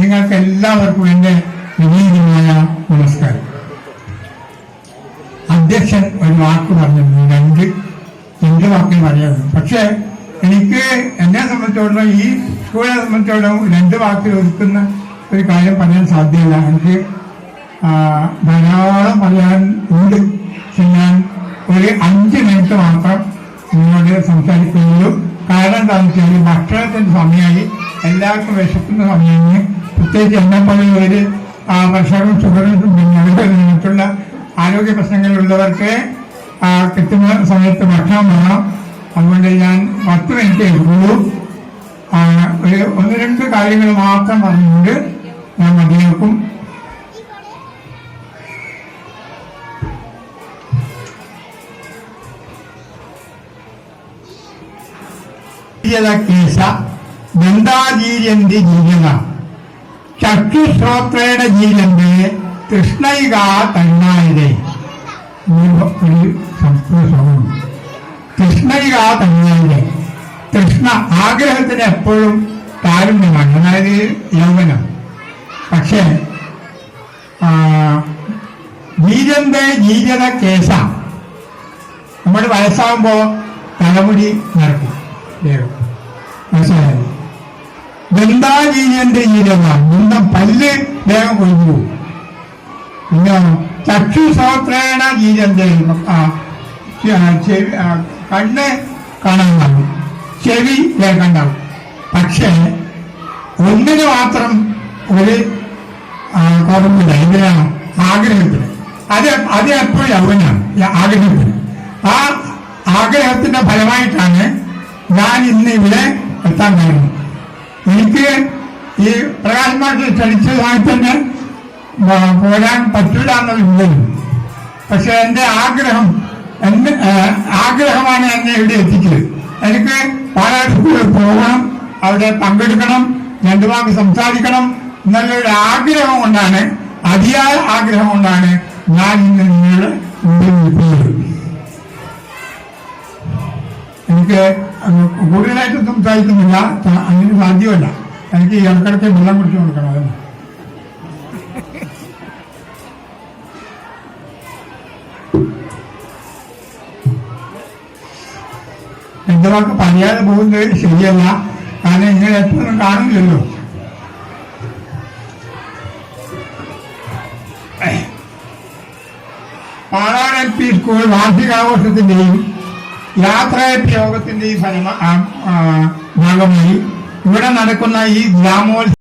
നിങ്ങൾക്ക് എല്ലാവർക്കും എന്റെ വിനീതമായ നമസ്കാരം. അധ്യക്ഷൻ ഒരു വാക്ക് പറഞ്ഞിരുന്നു രണ്ട് രണ്ട് വാക്കിൽ പറയാറുണ്ട്. പക്ഷേ എനിക്ക് എന്നെ സംബന്ധിച്ചിടത്തോളം ഈ സ്കൂളിനെ സംബന്ധിച്ചിടത്തോളം രണ്ട് വാക്കിൽ ഒതുക്കുന്ന ഒരു കാര്യം പറയാൻ സാധ്യമല്ല. എനിക്ക് ധാരാളം പറയാൻ ഉണ്ട്. പക്ഷെ ഞാൻ ഒരു അഞ്ച് മിനിറ്റ് മാത്രം നിങ്ങളോട് സംസാരിക്കുകയുള്ളൂ കാരണം എന്താണെന്ന് വെച്ചാൽ ഭക്ഷണത്തിന്റെ സമയമായി എല്ലാവർക്കും വിശക്കുന്ന സമയമാണ് പ്രത്യേകിച്ച് എന്നെ പോലെയുള്ളവര് ആ പ്രഷറും ഷുഗറും മറ്റുള്ള ആരോഗ്യ പ്രശ്നങ്ങളുള്ളവർക്ക് കിട്ടുന്ന സമയത്ത് ഭക്ഷണം വേണം. അതുകൊണ്ട് ഞാൻ പത്ത് മിനിറ്റേ ഉള്ളൂ. ഒരു ഒന്ന് രണ്ട് കാര്യങ്ങൾ മാത്രം പറഞ്ഞുകൊണ്ട് ഞാൻ മതിയാക്കും. കേസ ദന്താജീര്യന്തി ജീവന ചക്ഷുശ്രോത്രേണ ജീലന്റെ കൃഷ്ണൈക തണ്ണായിരേ ഒരു സംസ്കൃത ശ്രമം കൃഷ്ണൈക തണ്ണായിരേ കൃഷ്ണ ആഗ്രഹത്തിന് എപ്പോഴും താരുണ്യമാണ് അതായത് യൗവനം. പക്ഷേ ജീരന്റെ ജീരത കേശ. നമ്മൾ വയസ്സാകുമ്പോ തലമുടി നടക്കും മനസ്സിലായത് ദന്താജീര്യന്റെ ജീരമാണ് ദന്തം പല്ല് വേഗം കൊഴിഞ്ഞു ചക്ഷു ചെവി ആ, കണ്ണ് കാണാനുണ്ടാവും ചെവി കേൾക്കണ്ടാവും പക്ഷേ ഒന്നിന് മാത്രം ഒരു കുഴപ്പമില്ല. എന്തിനാണ് ആഗ്രഹത്തിന്. അത് അത് എപ്പോഴും യൗവനാണ്. ഈ ആഗ്രഹത്തിന്. ആ ആഗ്രഹത്തിന്റെ ഫലമായിട്ടാണ് ഞാൻ ഇന്ന് ഇവിടെ എത്താൻ കാരണം എനിക്ക് ഈ പ്രകാശ് മാഷ് ക്ഷണിച്ചതായി തന്നെ പോരാൻ പറ്റില്ല എന്നുള്ളത്. പക്ഷെ എന്റെ ആഗ്രഹം എന്റെ ആഗ്രഹമാണ് എന്നെ ഇവിടെ എത്തിച്ചത്. എനിക്ക് പാലാട് സ്കൂളിൽ പോകണം അവിടെ പങ്കെടുക്കണം രണ്ടു വാക്ക് സംസാരിക്കണം എന്നുള്ളൊരു ആഗ്രഹം കൊണ്ടാണ് അതിയായ ആഗ്രഹം കൊണ്ടാണ് ഞാൻ ഇന്ന് നിങ്ങളുടെ മുമ്പിൽ നിൽക്കുന്നത്. എനിക്ക് കൂടുതലായിട്ട് സംസാരിക്കുന്നില്ല. അങ്ങനെ സാധ്യമല്ല. എനിക്ക് ഇടക്കിടയ്ക്ക് വെള്ളം കുടിച്ചു കൊടുക്കണം അതന്നെ എന്റെ വാക്ക് പറയാതെ പോകുന്നത് ശരിയല്ല. കാരണം ഇങ്ങനെ എപ്പോഴും കാണില്ലല്ലോ പാലാട് എൽ പി സ്കൂൾ വാർഷികാഘോഷത്തിന്റെയും യാത്രയപ്പ് ഈ ഫലമ ഭാഗമായി ഇവിടെ നടക്കുന്ന ഈ ഗ്രാമോത്സവം